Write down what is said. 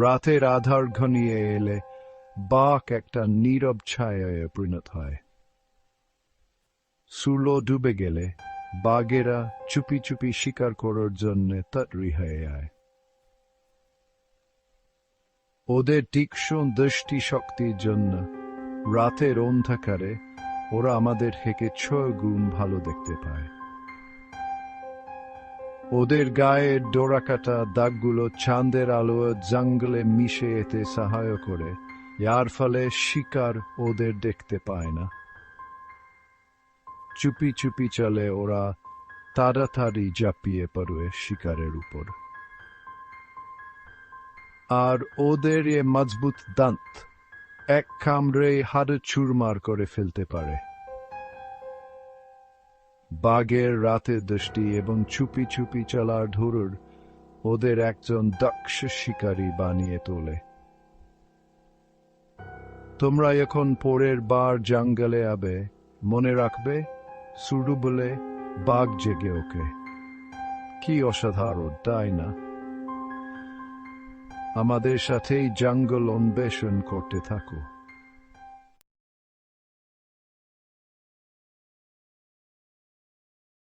রাতের আধার ঘনিয়ে এলে বাক একটা নীরব ছায়ায় পরিণত হয়। সুলো ডুবে গেলে বাঘেরা চুপি চুপি শিকার করার জন্য তৎরি হয়ে যায় ওদের তীক্ষ্ণ দৃষ্টি শক্তির জন্য রাতের অন্ধকারে ওরা আমাদের থেকে ছয় গুণ ভালো দেখতে পায়। ওদের গায়ের ডোরাকাটা দাগগুলো চাঁদের আলো জঙ্গলে মিশে এতে সাহায্য করে, যার ফলে শিকার ওদের দেখতে পায় না। চুপি চুপি চলে ওরা, তাড়াতাড়ি ঝাঁপিয়ে পড়বে শিকারের উপর। আর ওদের এ মজবুত দাঁত, এক কামড়ে হাড় চুরমার করে ফেলতে পারে। বাঘের রাতে দৃষ্টি এবং চুপি চুপি চলার ধরুর ওদের একজন দক্ষ শিকারী বানিয়ে তোলে। তোমরা এখন পরের বার জঙ্গলে আবে, মনে রাখবে সুরু বলে বাঘ জেগে ওকে। কি অসাধারণ, তাই না? আমাদের সাথেই জঙ্গল অন্বেষণ করতে থাকো।